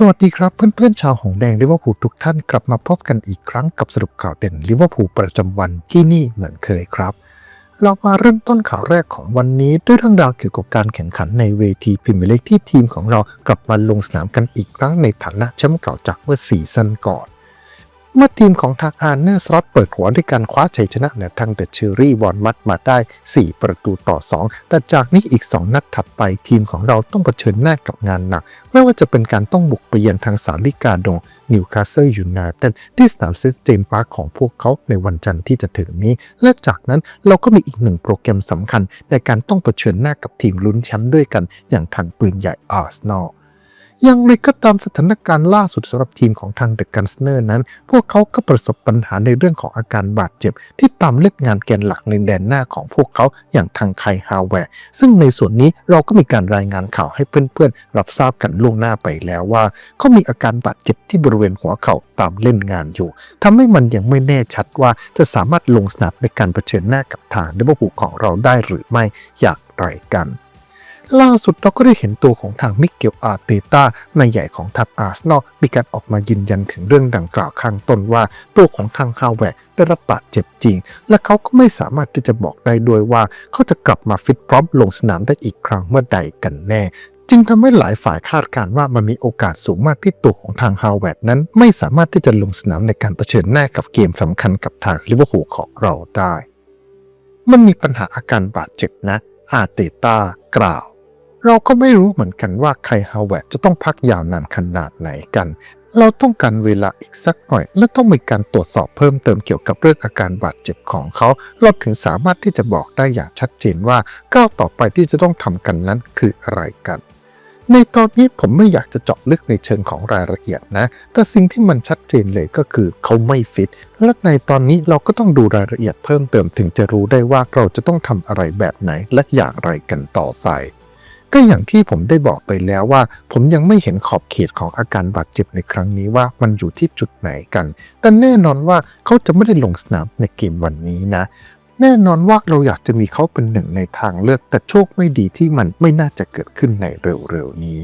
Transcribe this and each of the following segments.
สวัสดีครับเพื่อนๆชาวหงแดงลิเวอร์พูลทุกท่านกลับมาพบกันอีกครั้งกับสรุปข่าวเด่นลิเวอร์พูลประจำวันที่นี่เหมือนเคยครับ เรามาเริ่มต้นข่าวแรกของวันนี้ด้วยเรื่องราวเกี่ยวกับการแข่งขันในเวทีพรีเมียร์ลีกที่ทีมของเรากลับมาลงสนามกันอีกครั้งในฐานะแชมป์เก่าจากเมื่อซีซั่นก่อน เมื่อทีมของทางอาร์เนอร์สล็อตเปิดหัวด้วยการคว้าชัยชนะเหนือทางเดอะเชอรี่บอลมัดมาได้ 4 ประตูต่อ 2 แต่จากนี้อีก 2 นัดถัดไปทีมของเราต้องเผชิญหน้ากับงานหนัก ไม่ว่าจะเป็นการต้องบุกไปเยือนทางสาลิกาดงนิวคาสเซิลยูไนเต็ดที่สนามเซนต์เจมส์พาร์คของพวกเขาในวันจันทร์ที่จะถึงนี้ และจากนั้นเราก็มีอีกหนึ่งโปรแกรมสำคัญในการต้องเผชิญหน้ากับทีมลุ้นแชมป์ด้วยกันอย่างทางปืนใหญ่อาร์เซนอล อย่างไรก็ตามสถานการณ์ล่าสุดสำหรับทีมของทางเดอะกันสเนอร์นั้น พวกเขาก็ประสบปัญหาในเรื่องของอาการบาดเจ็บ ที่ตามเล่นงานแกนหลักในแดนหน้าของพวกเขาอย่างทางไคฮาวแวร์ ซึ่งในส่วนนี้เราก็มีการรายงานข่าวให้เพื่อนๆ รับทราบกันล่วงหน้าไปแล้วว่า เขามีอาการบาดเจ็บที่บริเวณหัวเข่าตามเล่นงานอยู่ทำให้มันยังไม่แน่ชัดว่าจะสามารถลงสนามในการเผชิญหน้ากับทางลิเวอร์พูลของเราได้หรือไม่อย่างไรกัน ล่าสุดเราก็ได้เห็นตัวของทางมิเกลอาร์เตต้านายใหญ่ของทัพอาร์เซนอลมีการออกมายืนยันถึงเรื่องดังกล่าวข้างต้นว่า ตัวของทางฮาวแวร์ได้รับบาดเจ็บจริง และเขาก็ไม่สามารถที่จะบอกได้ด้วยว่า เขาจะกลับมาฟิตพร้อมลงสนามได้อีกครั้งเมื่อใดกันแน่ จึงทำให้หลายฝ่ายคาดการณ์ว่ามันมีโอกาสสูงมากที่ตัวของทางฮาวแวร์นั้น ไม่สามารถที่จะลงสนามในการเผชิญหน้ากับเกมสำคัญกับทางลิเวอร์พูลของเราได้ มันมีปัญหาอาการบาดเจ็บนะอาเตต้ากล่าว เราก็ไม่รู้เหมือนกันว่าไคฮาวแวร์จะต้องพักยาวนานขนาดไหนกัน เราต้องการเวลาอีกสักหน่อย และต้องมีการตรวจสอบเพิ่มเติมเกี่ยวกับเรื่องอาการบาดเจ็บของเขา เราถึงสามารถที่จะบอกได้อย่างชัดเจนว่าก้าวต่อไปที่จะต้องทำกันนั้นคืออะไรกันในตอนนี้ผมไม่อยากจะเจาะลึกในเชิงของรายละเอียดนะ แต่สิ่งที่มันชัดเจนเลยก็คือเขาไม่ฟิต และในตอนนี้เราก็ต้องดูรายละเอียดเพิ่มเติมถึงจะรู้ได้ว่าเราจะต้องทำอะไรแบบไหนและอย่างไรกันต่อไป ก็อย่างที่ผมได้บอกไปแล้วว่า ผมยังไม่เห็นขอบเขตของอาการบาดเจ็บในครั้งนี้ว่ามันอยู่ที่จุดไหนกัน แต่แน่นอนว่าเขาจะไม่ได้ลงสนามในเกมวันนี้นะ แน่นอนว่าเราอยากจะมีเขาเป็นหนึ่งในทางเลือก แต่โชคไม่ดีที่มันไม่น่าจะเกิดขึ้นในเร็วๆนี้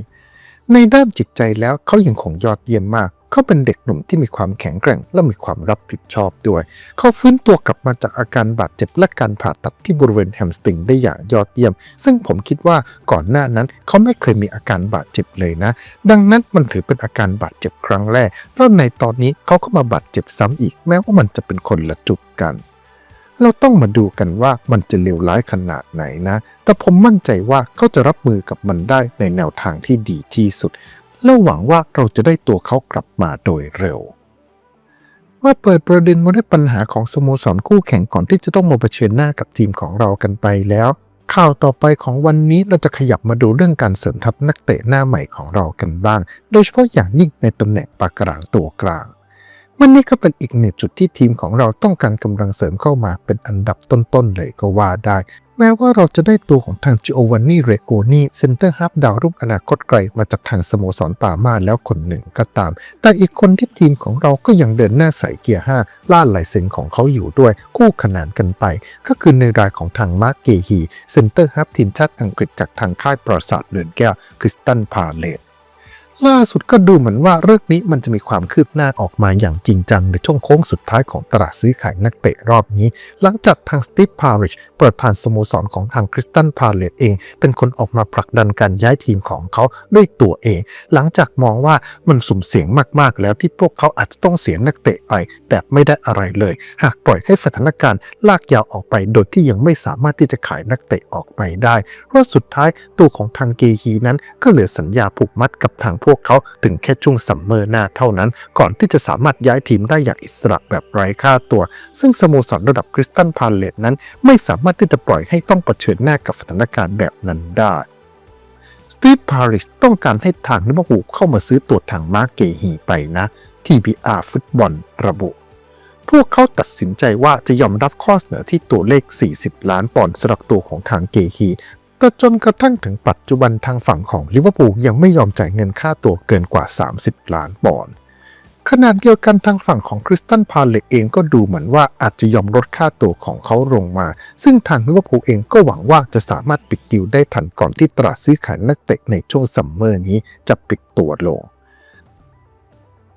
ในด้านจิตใจแล้วเขายังคงยอดเยี่ยมมาก เขาเป็นเด็กหนุ่มที่มีความแข็งแกร่งและมีความรับผิดชอบด้วย เขาฟื้นตัวกลับมาจากอาการบาดเจ็บและการผ่าตัดที่บริเวณแฮมสตริงได้อย่างยอดเยี่ยม ซึ่งผมคิดว่าก่อนหน้านั้นเขาไม่เคยมีอาการบาดเจ็บเลยนะ ดังนั้นมันถือเป็นอาการบาดเจ็บครั้งแรก แล้วในตอนนี้เขาก็มาบาดเจ็บซ้ำอีก แม้ว่ามันจะเป็นคนละจุดกันเราต้องมาดูกันว่ามันจะเลวร้ายขนาดไหนนะ แต่ผมมั่นใจว่าเขาจะรับมือกับมันได้ในแนวทางที่ดีที่สุด และหวังว่าเราจะได้ตัวเขากลับมาโดยเร็วเมื่อเปิดประเด็นมาด้วยปัญหาของสโมสรคู่แข่งก่อนที่จะต้องมาเผชิญหน้ากับทีมของเรากันไปแล้ว ข่าวต่อไปของวันนี้เราจะขยับมาดูเรื่องการเสริมทัพนักเตะหน้าใหม่ของเรากันบ้าง โดยเฉพาะอย่างยิ่งในตำแหน่งปากกลางตัวกลางวันนี้ก็เป็นอีกหนึ่งจุดที่ทีมของเราต้องการกำลังเสริมเข้ามาเป็นอันดับต้นๆเลยก็ว่าได้ แม้ว่าเราจะได้ตัวของทางจิโอวานนี่เรโกนีเซนเตอร์ฮับดาวรุ่งอนาคตไกลมาจากทางสโมสรปามาแล้วคนหนึ่งก็ตาม แต่อีกคนที่ทีมของเราก็ยังเดินหน้าใส่เกียร์ 5 ล่าลายเซ็นของเขาอยู่ด้วยคู่ขนานกันไป ก็คือในรายของทางมาร์กเกฮีเซนเตอร์ฮับทีมชาติอังกฤษจากทางค่ายปราสาทเรือนแก้วคริสตันพาเลต ล่าสุดก็ดูเหมือนว่าเรื่องนี้มันจะมีความคืบหน้าออกมาอย่างจริงจังในช่วงโค้งสุดท้ายของตลาดซื้อขายนักเตะรอบนี้ หลังจากทางสตีฟพาริชเปิดผ่านสโมสรของทางคริสตันพาเลตเอง เป็นคนออกมาผลักดันการย้ายทีมของเขาด้วยตัวเอง หลังจากมองว่ามันสุ่มเสี่ยงมากๆ แล้วที่พวกเขาอาจจะต้องเสียนักเตะไปแบบไม่ได้อะไรเลย หากปล่อยให้สถานการณ์ลากยาวออกไป โดยที่ยังไม่สามารถที่จะขายนักเตะออกไปได้เพราะสุดท้ายตัวของทางเกฮีนั้นก็เหลือสัญญาผูกมัดกับทางพวกเขาถึงแค่ช่วงซัมเมอร์หน้าเท่านั้น ก่อนที่จะสามารถย้ายทีมได้อย่างอิสระแบบไร้ค่าตัว ซึ่งสโมสรระดับคริสตันพาเลตนั้น ไม่สามารถที่จะปล่อยให้ต้องเผชิญหน้ากับสถานการณ์แบบนั้นได้สตีฟพาริสต้องการให้ทางลิเวอร์พูลเข้ามาซื้อตัวทางมาร์เกฮีไปนะ TBR ฟุตบอลระบุพวกเขาตัดสินใจว่าจะยอมรับข้อเสนอที่ตัวเลข 40 ล้านปอนด์สำหรับตัวของทางเกฮี แต่จนกระทั่งถึงปัจจุบันทางฝั่งของลิเวอร์พูลยังไม่ยอมจ่ายเงินค่าตัวเกินกว่า 30 ล้านปอนด์ขนาดเดียวกันทางฝั่งของคริสตันพาเลตเองก็ดูเหมือนว่าอาจจะยอมลดค่าตัวของเขาลงมา ซึ่งทางลิเวอร์พูลเองก็หวังว่าจะสามารถปิดดิวได้ทันก่อนที่ตลาดซื้อขายนักเตะในช่วงซัมเมอร์นี้จะปิดตัวลง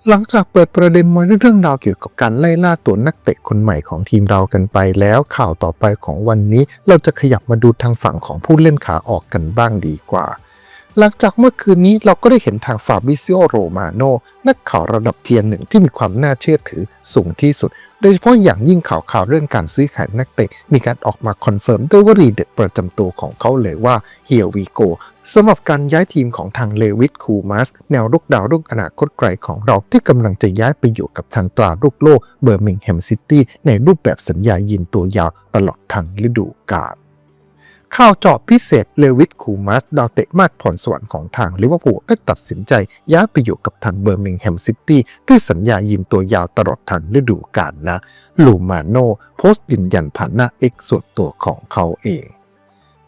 หลังจากเปิดประเด็นมาด้วยเรื่องราวเกี่ยวกับการไล่ล่าตัวนักเตะคนใหม่ของทีมเรากันไปแล้ว ข่าวต่อไปของวันนี้เราจะขยับมาดูทางฝั่งของผู้เล่นขาออกกันบ้างดีกว่า หลังจากเมื่อคืนนี้เราก็ได้เห็นทางฟาบิซิโอโรมาโนนักข่าวระดับเทียนหนึ่งที่มีความน่าเชื่อถือสูงที่สุด โดยเฉพาะอย่างยิ่งข่าวข่าวเรื่องการซื้อขายนักเตะ มีการออกมาคอนเฟิร์มด้วยวลีเด็ดประจำตัวของเขาเลยว่า Here we go สำหรับการย้ายทีมของทางเลวิทคูมัส แนวรุกดาวรุ่งอนาคตไกลของเราที่กำลังจะย้ายไปอยู่กับทางตราลูกโลกเบอร์มิงแฮมซิตี้ในรูปแบบสัญญายินตัวยาวตลอดทางฤดูกาล ข่าวเจาะพิเศษ เลวิทคูมัส ดาวเตะมาดผลสวรรค์ของทางลิเวอร์พูลได้ตัดสินใจย้ายไปอยู่กับทางเบอร์มิงแฮมซิตี้ด้วยสัญญายิมตัวยาวตลอดทางฤดูกาลนะ ลูมาโนโพสต์ยืนยันผ่านหน้า X ส่วนตัวของเขาเอง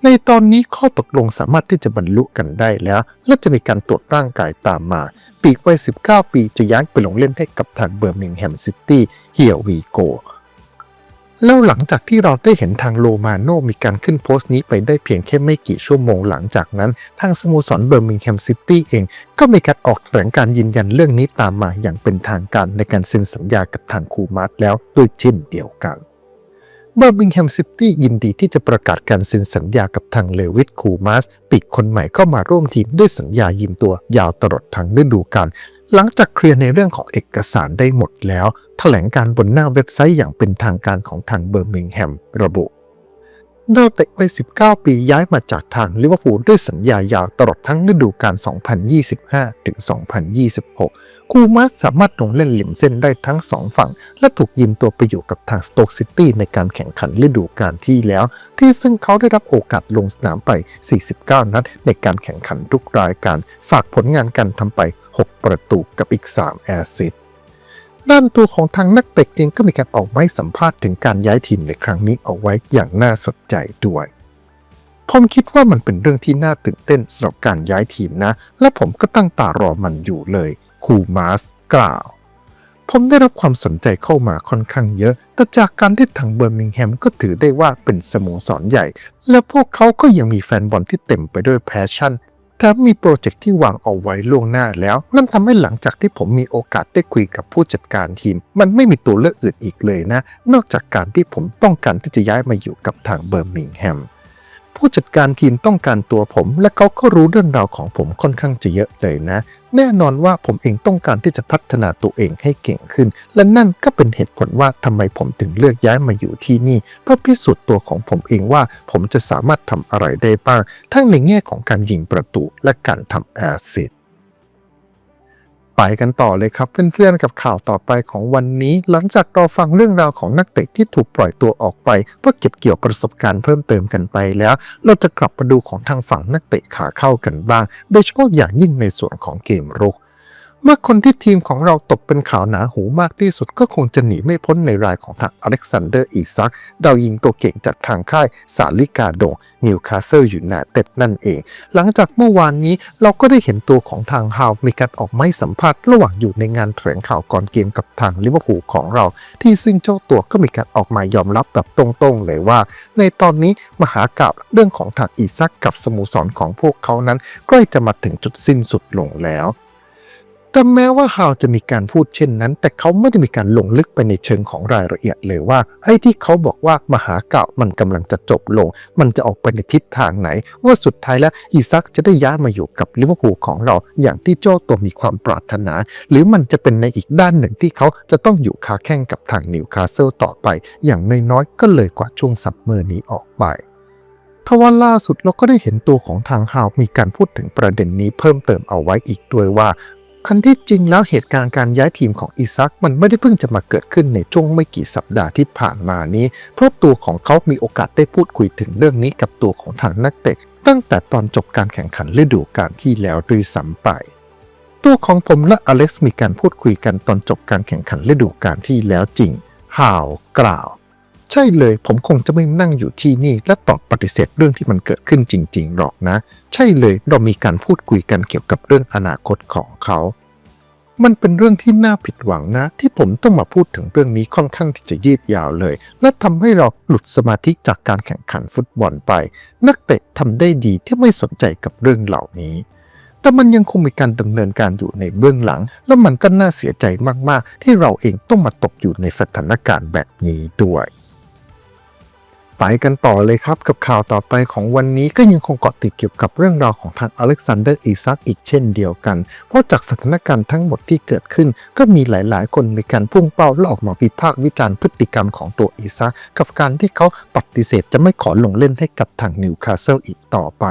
ในตอนนี้ข้อตกลงสามารถที่จะบรรลุกันได้แล้ว และจะมีการตรวจร่างกายตามมา ปีกวัย 19 ปีจะย้ายไปลงเล่นให้กับทางเบอร์มิงแฮมซิตี้เฮียวีโก แล้วหลังจากที่เราได้เห็นทางโลมาโนมีการขึ้นโพสต์นี้ไปได้เพียงแค่ไม่กี่ชั่วโมงหลังจากนั้น ทางสโมสรเบอร์มิงแฮมซิตี้เอง ก็มีการออกแถลงการยืนยันเรื่องนี้ตามมาอย่างเป็นทางการในการเซ็นสัญญากับทางคูมาร์แล้วด้วยเช่นเดียวกันเบอร์มิงแฮมซิตี้ยินดีที่จะประกาศการเซ็นสัญญากับทางเลวิทคูมัสปีกคนใหม่เข้ามาร่วมทีมด้วยสัญญายืมตัวยาวตลอดทางฤดูกาล หลังจากเคลียร์ในเรื่องของเอกสารได้หมดแล้วแถลงการบนหน้าเว็บไซต์อย่างเป็นทางการของทางเบอร์มิงแฮมระบุ ดาวเตะวัย 19 ปีย้ายมาจากทางลิเวอร์พูลด้วยสัญญายาวตลอดทั้งฤดูกาล 2025 ถึง 2026 คูมัสสามารถลงเล่นหลิมเส้นได้ทั้ง 2 ฝั่ง และถูกยืมตัวไปอยู่กับทางสโต๊กซิตี้ในการแข่งขันฤดูกาลที่แล้ว ที่ซึ่งเขาได้รับโอกาสลงสนามไป 49 นัดในการแข่งขันทุกรายการ ฝากผลงานการทำไป 6 ประตูกับอีก 3 แอสซิสต์ ด้านตัวของทางนักเตะเองก็มีการออกมาให้สัมภาษณ์ถึงการย้ายทีมในครั้งนี้เอาไว้อย่างน่าสนใจด้วย ผมคิดว่ามันเป็นเรื่องที่น่าตื่นเต้นสำหรับการย้ายทีมนะ และผมก็ตั้งตารอมันอยู่เลยคูมาสกล่าวผมได้รับความสนใจเข้ามาค่อนข้างเยอะ แต่จากการที่ทางเบอร์มิงแฮมก็ถือได้ว่าเป็นสโมสรใหญ่ และพวกเขาก็ยังมีแฟนบอลที่เต็มไปด้วยแพชชั่น แถมมีโปรเจกต์ที่วางเอาไว้ล่วงหน้าแล้ว นั่นทำให้หลังจากที่ผมมีโอกาสได้คุยกับผู้จัดการทีม มันไม่มีตัวเลือกอื่นอีกเลยนะ นอกจากการที่ผมต้องการที่จะย้ายมาอยู่กับทางเบอร์มิงแฮมผู้จัดการทีมต้องการตัวผม และเขาก็รู้เรื่องราวของผมค่อนข้างจะเยอะเลยนะ แน่นอนว่าผมเองต้องการที่จะพัฒนาตัวเองให้เก่งขึ้น และนั่นก็เป็นเหตุผลว่าทำไมผมถึงเลือกย้ายมาอยู่ที่นี่ เพื่อพิสูจน์ตัวของผมเองว่าผมจะสามารถทำอะไรได้บ้าง ทั้งในแง่ของการยิงประตูและการทำแอสซิสต์ ไปกันต่อเลยครับเพื่อนๆกับข่าวต่อไปของวันนี้ หลังจากเราฟังเรื่องราวของนักเตะที่ถูกปล่อยตัวออกไป เพื่อเก็บเกี่ยวประสบการณ์เพิ่มเติมกันไปแล้ว เราจะกลับมาดูของทางฝั่งนักเตะขาเข้ากันบ้าง โดยเฉพาะอย่างยิ่งในส่วนของเกมรุก มื่อคนที่ทีมของเราตกเป็นข่าวหนาหูมากที่สุดก็คงจะหนีไม่พ้นในรายของทางอเล็กซานเดอร์อีซักดาวยิงตัวเก่งจากทางค่ายสาลิกาโดงนิวคาสเซิลยูไนเต็ดนั่นเอง หลังจากเมื่อวานนี้เราก็ได้เห็นตัวของทางฮาวมีการออกไม้สัมภาษณ์ระหว่างอยู่ในงานแถลงข่าวก่อนเกมกับทางลิเวอร์พูลของเรา ที่ซึ่งเจ้าตัวก็มีการออกมายอมรับแบบตรงๆเลยว่า ในตอนนี้มหากราบเรื่องของทางอีซักกับสโมสรของพวกเขานั้นใกล้จะมาถึงจุดสิ้นสุดลงแล้ว แต่แม้ว่าฮาวจะมีการพูดเช่นนั้น แต่เขาไม่ได้มีการลงลึกไปในเชิงของรายละเอียดเลยว่า ไอ้ที่เขาบอกว่ามหากาบมันกำลังจะจบลง มันจะออกไปในทิศทางไหน ว่าสุดท้ายแล้วอีซักจะได้ย้ายมาอยู่กับลิเวอร์พูลของเราอย่างที่เจ้าตัวมีความปรารถนา หรือมันจะเป็นในอีกด้านหนึ่งที่เขาจะต้องอยู่คาแข่งกับทางนิวคาสเซิลต่อไป อย่างน้อยๆก็เลยกว่าช่วงซัมเมอร์นี้ออกไปทว่าล่าสุดเราก็ได้เห็นตัวของทางฮาวมีการพูดถึงประเด็นนี้เพิ่มเติมเอาไว้อีกด้วยว่า คันที่จริงแล้วเหตุการณ์การย้ายทีมของอิซักมันไม่ได้เพิ่งจะมาเกิดขึ้นในช่วงไม่กี่สัปดาห์ที่ผ่านมานี้ เพราะตัวของเขามีโอกาสได้พูดคุยถึงเรื่องนี้กับตัวของทางนักเตะตั้งแต่ตอนจบการแข่งขันฤดูกาลที่แล้วด้วยซ้ำไปตัวของผมและอเล็กซ์มีการพูดคุยกันตอนจบการแข่งขันฤดูกาลที่แล้วจริงฮาวกล่าว ใช่เลย ผมคงจะไม่นั่งอยู่ที่นี่ และตอบปฏิเสธเรื่องที่มันเกิดขึ้นจริงๆหรอกนะ ใช่เลยเรามีการพูดคุยกันเกี่ยวกับเรื่องอนาคตของเขา มันเป็นเรื่องที่น่าผิดหวังนะ ที่ผมต้องมาพูดถึงเรื่องนี้ค่อนข้างที่จะยืดยาวเลย และทำให้เราหลุดสมาธิจากการแข่งขันฟุตบอลไป นักเตะทำได้ดีที่ไม่สนใจกับเรื่องเหล่านี้แต่มันยังคงมีการดำเนินการอยู่ในเบื้องหลัง แล้วมันก็น่าเสียใจมาก ๆ ที่เราเองต้องมาตกอยู่ในสถานการณ์แบบนี้ด้วย ไปกันต่อเลยครับกับข่าวต่อไปของวันนี้ก็ยังคงเกาะติดเกี่ยวกับเรื่องราวของทางอเล็กซานเดอร์อีซักอีกเช่นเดียวกัน เพราะจากสถานการณ์ทั้งหมดที่เกิดขึ้น ก็มีหลาย ๆ คนในการพุ่งเป้าและออกมาวิพากษ์วิจารณ์พฤติกรรมของตัวอีซักกับการที่เขาปฏิเสธจะไม่ขอลงเล่นให้กับทางนิวคาสเซิลอีกต่อไป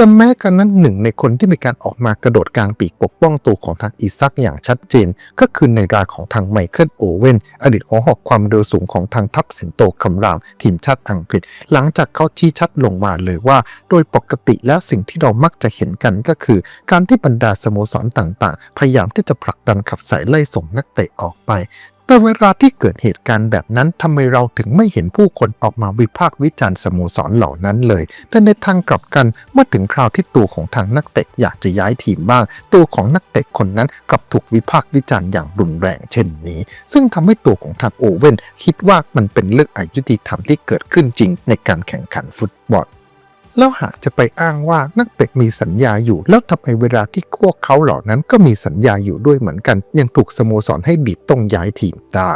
แต่แม้กระนั้นหนึ่งในคนที่มีการออกมากระโดดกลางปีกปกป้องตัวของทางอีซักอย่างชัดเจน ก็คือในรายของทางไมเคิลโอเวนอดีตหัวหอกความเร็วสูงของทางทัพสิงโตคำรามทีมชาติอังกฤษ หลังจากเขาชี้ชัดลงมาเลยว่า โดยปกติแล้วสิ่งที่เรามักจะเห็นกันก็คือ การที่บรรดาสโมสรต่างๆ พยายามที่จะผลักดันขับสายไล่ส่งนักเตะออกไป แต่เวลาที่เกิดเหตุการณ์แบบนั้นทำไมเราถึงไม่เห็นผู้คนออกมาวิพากษ์วิจารณ์สโมสรเหล่านั้นเลย แต่ในทางกลับกันเมื่อถึงคราวที่ตัวของทางนักเตะอยากจะย้ายทีมบ้าง ตัวของนักเตะคนนั้นกลับถูกวิพากษ์วิจารณ์อย่างรุนแรงเช่นนี้ ซึ่งทำให้ตัวของทางโอเว่นคิดว่ามันเป็นเรื่องอายุติธรรมที่เกิดขึ้นจริงในการแข่งขันฟุตบอล แล้วหากจะไปอ้างว่านักเตะมีสัญญาอยู่ แล้วทำไมเวลาที่พวกเขาเหล่านั้นก็มีสัญญาอยู่ด้วยเหมือนกัน ยังถูกสโมสรให้บีบต้องย้ายทีมได้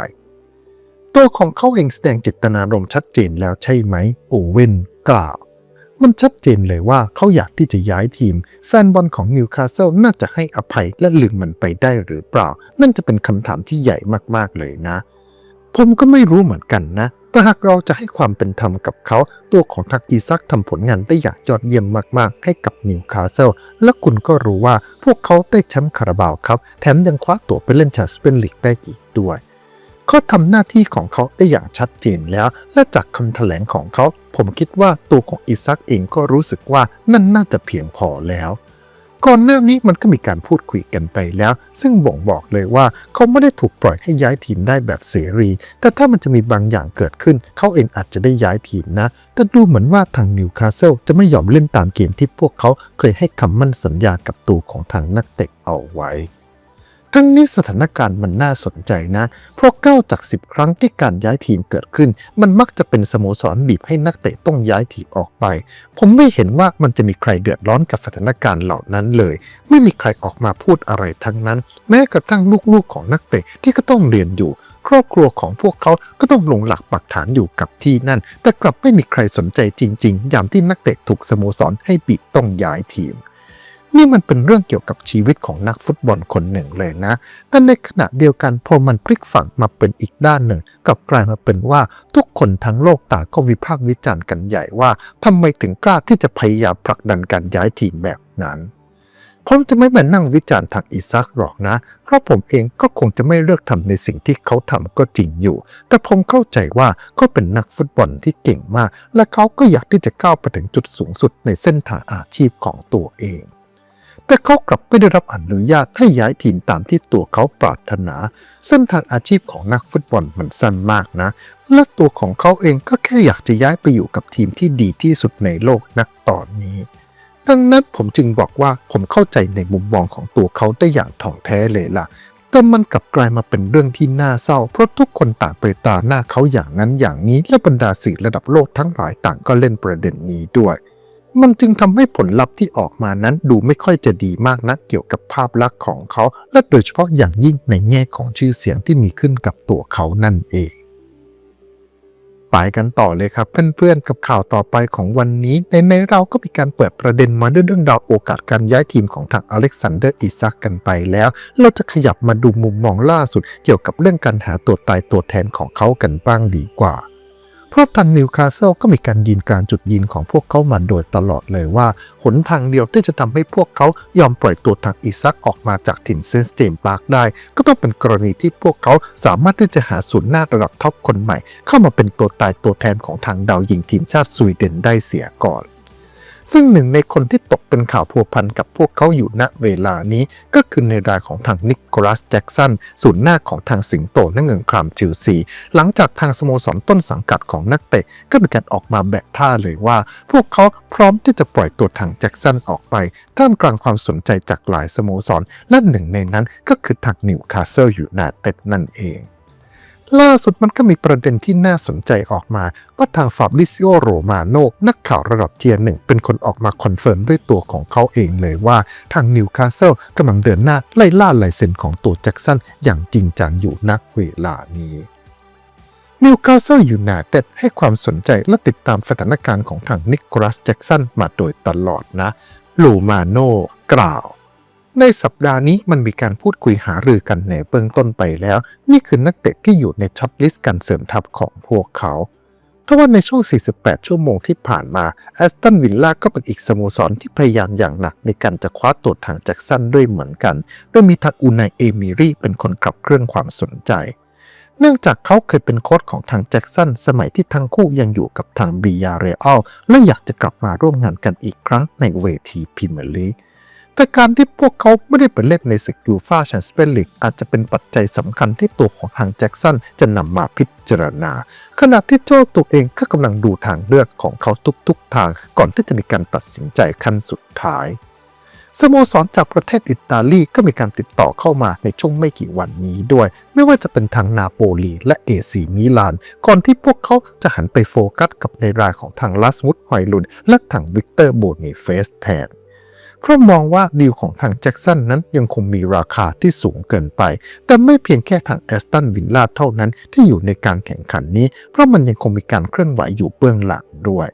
ตัวของเขาเองแสดงเจตนารมณ์ชัดเจนแล้วใช่ไหม โอเว่นกล่าว มันชัดเจนเลยว่าเขาอยากที่จะย้ายทีม แฟนบอลของนิวคาสเซิลน่าจะให้อภัยและลืมมันไปได้หรือเปล่า นั่นจะเป็นคำถามที่ใหญ่มากๆเลยนะ ผมก็ไม่รู้เหมือนกันนะ แต่หากเราจะให้ความเป็นธรรมกับเขา ตัวของทักอีซักทำผลงานได้อย่างยอดเยี่ยมมาก ๆ ให้กับนิวคาสเซิล และคุณก็รู้ว่าพวกเขาได้แชมป์คาราบาวครับ แถมยังคว้าตั๋วไปเล่นแชมเปี้ยนลีกได้อีกด้วยเขาทำหน้าที่ของเขาได้อย่างชัดเจนแล้ว และจากคำแถลงของเขา ผมคิดว่าตัวของอิซักเองก็รู้สึกว่านั่นน่าจะเพียงพอแล้ว ก่อนหน้านี้มันก็มีการพูดคุยกันไปแล้ว ซึ่งบ่งบอกเลยว่าเขาไม่ได้ถูกปล่อยให้ย้ายทีมได้แบบเสรี แต่ถ้ามันจะมีบางอย่างเกิดขึ้น เขาเองอาจจะได้ย้ายทีมนะ แต่ดูเหมือนว่าทางนิวคาสเซิลจะไม่ยอมเล่นตามเกมที่พวกเขาเคยให้คำมั่นสัญญากับตัวของทางนักเตะเอาไว้ ครั้งนี้สถานการณ์มันน่าสนใจนะ เพราะ 9 จาก 10 ครั้งที่การย้ายทีมเกิดขึ้น มันมักจะเป็นสโมสรบีบให้นักเตะต้องย้ายทีมออกไป ผมไม่เห็นว่ามันจะมีใครเดือดร้อนกับสถานการณ์เหล่านั้นเลย ไม่มีใครออกมาพูดอะไรทั้งนั้น แม้กระทั่งลูกๆของนักเตะที่ก็ต้องเรียนอยู่ ครอบครัวของพวกเขาก็ต้องลงหลักปักฐานอยู่กับที่นั่น แต่กลับไม่มีใครสนใจจริง ๆ ยามที่นักเตะถูกสโมสรให้บีบต้องย้ายทีม นี่มันเป็นเรื่องเกี่ยวกับชีวิตของนักฟุตบอลคนหนึ่งเลยนะ แต่ในขณะเดียวกันพอมันพลิกฝั่งมาเป็นอีกด้านหนึ่งกับกลายมาเป็นว่าทุกคนทั้งโลกต่างก็วิพากษ์วิจารณ์กันใหญ่ว่าทำไมถึงกล้าที่จะพยายามผลักดันการย้ายทีมแบบนั้นผมจะไม่มานั่งวิจารณ์ทางอิซักหรอกนะ เพราะผมเองก็คงจะไม่เลือกทำในสิ่งที่เขาทำก็จริงอยู่ แต่ผมเข้าใจว่าเขาเป็นนักฟุตบอลที่เก่งมาก และเขาก็อยากที่จะก้าวไปถึงจุดสูงสุดในเส้นทางอาชีพของตัวเอง แต่เขากลับไม่ได้รับอนุญาตให้ย้ายทีมตามที่ตัวเขาปรารถนา เส้นทางอาชีพของนักฟุตบอลมันสั้นมากนะ และตัวของเขาเองก็แค่อยากจะย้ายไปอยู่กับทีมที่ดีที่สุดในโลกนักตอนนี้ดังนั้นผมจึงบอกว่าผมเข้าใจในมุมมองของตัวเขาได้อย่างถ่องแท้เลยล่ะ แต่มันกลับกลายมาเป็นเรื่องที่น่าเศร้า เพราะทุกคนต่างไปตาหน้าเขาอย่างนั้นอย่างนี้ และบรรดาสื่อระดับโลกทั้งหลายต่างก็เล่นประเด็นนี้ด้วย มันจึงทำให้ผลลัพธ์ที่ออกมานั้นดูไม่ค่อยจะดีมากนักเกี่ยวกับภาพลักษณ์ของเขา และโดยเฉพาะอย่างยิ่งในแง่ของชื่อเสียงที่มีขึ้นกับตัวเขานั่นเองไปกันต่อเลยครับเพื่อนๆกับข่าวต่อไปของวันนี้ในในเราก็มีการเปิดประเด็นมาด้วยเรื่องราวโอกาสการย้ายทีมของทางอเล็กซานเดอร์อิซักกันไปแล้ว เราจะขยับมาดูมุมมองล่าสุด เกี่ยวกับเรื่องการหาตัวตายตัวแทนของเขากันบ้างดีกว่า ราะทางนิวคาสเซิลก็มีการยืนการจุดยืนของพวกเขามาโดยตลอดเลยว่า หนทางเดียวที่จะทำให้พวกเขายอมปล่อยตัวทางอิซักออกมาจากถิ่นเซนสเตมปาร์กได้ ก็ต้องเป็นกรณีที่พวกเขาสามารถที่จะหาศูนย์หน้าระดับท็อปคนใหม่ เข้ามาเป็นตัวตายตัวแทนของทางดาวยิงทีมชาติสวีเดนได้เสียก่อน ซึ่งหนึ่งในคนที่ตกเป็นข่าวพัวพันกับพวกเขาอยู่ณเวลานี้ ก็คือในรายของทางนิโคลัสแจ็กสันศูนย์หน้าของทางสิงโตและเงินครามจิลซี หลังจากทางสโมสรต้นสังกัดของนักเตะก็มีการออกมาแบกท่าเลยว่า พวกเขาพร้อมที่จะปล่อยตัวทางแจ็กสันออกไป ท่ามกลางความสนใจจากหลายสโมสรและหนึ่งในนั้นก็คือทางนิวคาสเซิลยูไนเต็ดนั่นเอง ล่าสุดมันก็มีประเด็นที่น่าสนใจออกมาว่าทางฟาบริซิโอโรมาโนนักข่าวระดับเทียร์หนึ่งเป็นคนออกมาคอนเฟิร์มด้วยตัวของเขาเองเลยว่า ทางนิวคาสเซิลกำลังเดินหน้าไล่ล่าลายเซ็นของตัวแจ็คสันอย่างจริงจังอยู่นักเวลานี้นิวคาสเซิลยูไนเต็ดให้ความสนใจและติดตามสถานการณ์ของทางนิโคลัสแจ็กสันมาโดยตลอดนะ ลูมาโนกล่าว ในสัปดาห์นี้มันมีการพูดคุยหารือกันในเบื้องต้นไปแล้ว นี่คือนักเตะที่อยู่ในช็อตลิสต์การเสริมทัพของพวกเขาทว่าในช่วง 48 ชั่วโมงที่ผ่านมาแอสตันวิลล่าก็เป็นอีกสโมสรที่พยายามอย่างหนักในการจะคว้าตัวทางแจ็คสันด้วยเหมือนกันโดยมีทางอูนายเอมิรีเป็นคนขับเคลื่อนความสนใจ เนื่องจากเขาเคยเป็นโค้ชของทางแจ็คสันสมัยที่ทั้งคู่ยังอยู่กับทางบียาเรอัลและอยากจะกลับมาร่วมงานกันอีกครั้งในเวทีพรีเมียร์ลีก แต่การที่พวกเขาไม่ได้ไปเล่นในศึกยูฟ่าแชมเปี้ยนลีกอาจจะเป็นปัจจัยสำคัญที่ตัวของทางแจ็คสันจะนำมาพิจารณา ขณะที่โจ้ตัวเองก็กำลังดูทางเลือกของเขาทุกๆทาง ก่อนที่จะมีการตัดสินใจขั้นสุดท้ายสโมสรจากประเทศอิตาลีก็มีการติดต่อเข้ามาในช่วงไม่กี่วันนี้ด้วย ไม่ว่าจะเป็นทางนาโปลีและเอซีมิลาน ก่อนที่พวกเขาจะหันไปโฟกัสกับในรายของทางลัสมุดไฮลุนและทางวิกเตอร์โบนีเฟสแทน เพราะมองว่าดีลของทางแจ็คสันนั้นยังคงมีราคาที่สูงเกินไป แต่ไม่เพียงแค่ทางแอสตันวิลล่าเท่านั้นที่อยู่ในการแข่งขันนี้ เพราะมันยังคงมีการเคลื่อนไหวอยู่เบื้องหลังด้วย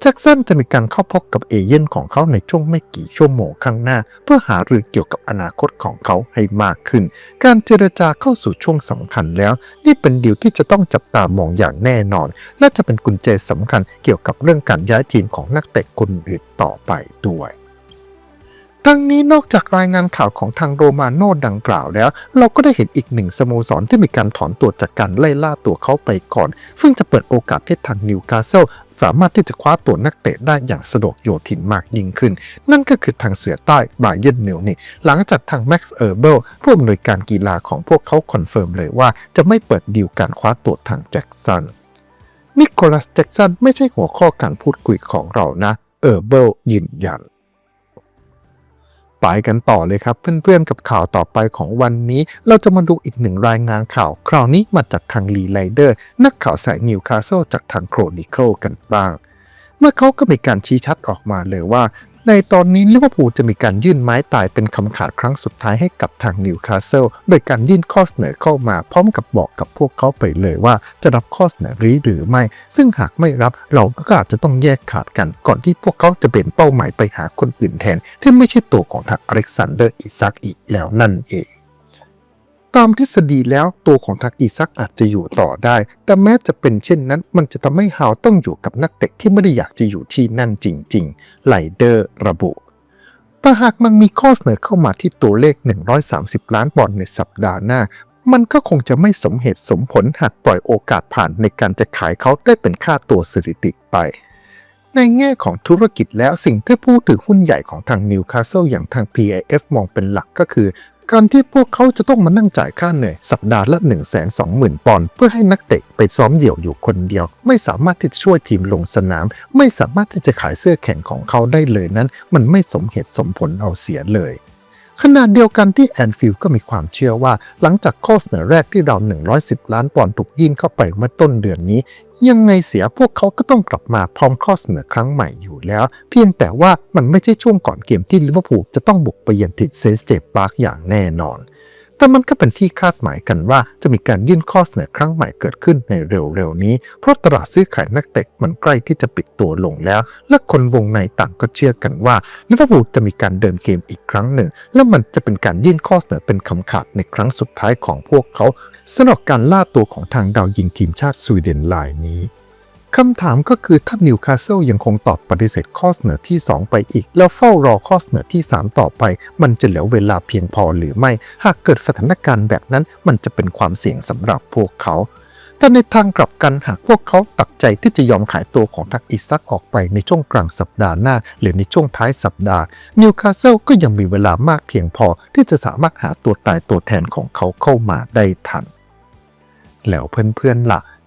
แจ็คสันจะมีการเข้าพบกับเอเย่นของเขาในช่วงไม่กี่ชั่วโมงข้างหน้า เพื่อหารือเกี่ยวกับอนาคตของเขาให้มากขึ้น การเจรจาเข้าสู่ช่วงสำคัญแล้ว นี่เป็นดีลที่จะต้องจับตามองอย่างแน่นอน และจะเป็นกุญแจสำคัญเกี่ยวกับเรื่องการย้ายทีมของนักเตะคนอื่นต่อไปด้วย ทั้งนี้นอกจากรายงานข่าวของทางโรมาโน่ดังกล่าวแล้ว เราก็ได้เห็นอีกหนึ่งสโมสรที่มีการถอนตัวจากการไล่ล่าตัวเขาไปก่อน ซึ่งจะเปิดโอกาสให้ทางนิวคาสเซิลสามารถที่จะคว้าตัวนักเตะได้อย่างสะดวกโยทินมากยิ่งขึ้น นั่นก็คือทางเสือใต้บาเยนมิวนิกหลังจากทางแม็กซ์เออร์เบลผู้อำนวยการกีฬาของพวกเขาคอนเฟิร์มเลยว่าจะไม่เปิดดีลการคว้าตัวทางแจ็คสันนิโคลัสแจ็กสันไม่ใช่หัวข้อการพูดคุยของเรานะเออร์เบิลยืนยัน ไปกันต่อเลยครับ เพื่อนๆกับข่าวต่อไปของวันนี้ เราจะมาดูอีกหนึ่งรายงานข่าว คราวนี้มาจากทางลีไลเดอร์ นักข่าวสายนิวคาสเซิลจากทางโครนิเคิลกันบ้าง เมื่อเขาก็มีการชี้ชัดออกมาเลยว่า ในตอนนี้ลิเวอร์พูลจะมีการยื่นไม้ตายเป็นคำขาดครั้งสุดท้ายให้กับทางนิวคาสเซิลโดยการยื่นข้อเสนอเข้ามาพร้อมกับบอกกับพวกเขาไปเลยว่าจะรับข้อเสนอนี้หรือไม่ ซึ่งหากไม่รับเราก็อาจจะต้องแยกขาดกัน ก่อนที่พวกเขาจะเปลี่ยนเป้าหมายไปหาคนอื่นแทน ที่ไม่ใช่ตัวของทางอเล็กซานเดอร์อิซักอีกแล้วนั่นเอง ตามทฤษฎีแล้วตัวของทักอีซักอาจจะอยู่ต่อได้ แต่แม้จะเป็นเช่นนั้น มันจะทำให้ฮาวต้องอยู่กับนักเตะที่ไม่ได้อยากจะอยู่ที่นั่นจริงๆไลเดอร์ระบุแต่หากมันมีข้อเสนอเข้ามาที่ตัวเลข 130 ล้านปอนด์ในสัปดาห์หน้า มันก็คงจะไม่สมเหตุสมผลหากปล่อยโอกาสผ่านในการจะขายเขาได้เป็นค่าตัวสถิติไป ในแง่ของธุรกิจแล้วสิ่งที่ผู้ถือหุ้นใหญ่ของทางนิวคาสเซิลอย่างทาง PIF มองเป็นหลักก็คือ การที่พวกเขาจะต้องมานั่งจ่ายค่าเหนื่อยสัปดาห์ละ 1 2 0 0 0 0 ปอนด์เพื่อให้นักเตะไปซ้อมเดี่ยวอยู่คนเดียว ไม่สามารถที่จะช่วยทีมลงสนาม ไม่สามารถที่จะขายเสื้อแข่งของเขาได้เลยนั้น มันไม่สมเหตุสมผลเอาเสียเลย ขณะเดียวกันที่แอนฟิลก็มีความเชื่อว่า หลังจากข้อเสนอแรกที่เรา 110 ล้านปอนด์ถูกยื่นเข้าไปเมื่อต้นเดือนนี้ ยังไงเสียพวกเขาก็ต้องกลับมาพร้อมข้อเสนอครั้งใหม่อยู่แล้ว เพียงแต่ว่ามันไม่ใช่ช่วงก่อนเกมที่ลิเวอร์พูลจะต้องบุกไปเยือนทิดเซนสเจปาร์กอย่างแน่นอน แต่มันก็เป็นที่คาดหมายกันว่าจะมีการยื่นข้อเสนอครั้งใหม่เกิดขึ้นในเร็วๆนี้ เพราะตลาดซื้อขายนักเตะมันใกล้ที่จะปิดตัวลงแล้ว และคนวงในต่างก็เชื่อกันว่าลิเวอร์พูลจะมีการเดินเกมอีกครั้งหนึ่ง และมันจะเป็นการยื่นข้อเสนอเป็นคำขาดในครั้งสุดท้ายของพวกเขาสำหรับการล่าตัวของทางดาวยิงทีมชาติสวีเดนรายนี้ คำถามก็คือถ้านิวคาสเซิลยังคงตอบปฏิเสธข้อเสนอที่ 2 ไปอีก แล้วเฝ้ารอข้อเสนอที่ 3 ต่อไป มันจะเหลือเวลาเพียงพอหรือไม่ หากเกิดสถานการณ์แบบนั้นมันจะเป็นความเสี่ยงสำหรับพวกเขาแต่ในทางกลับกันหากพวกเขาตัดใจที่จะยอมขายตัวของทักอิซักออกไปในช่วงกลางสัปดาห์หน้า หรือในช่วงท้ายสัปดาห์นิวคาสเซิลก็ยังมีเวลามากเพียงพอที่จะสามารถหาตัวตายตัวแทนของเขาเข้ามาได้ทัน แล้วเพื่อนๆล่ะ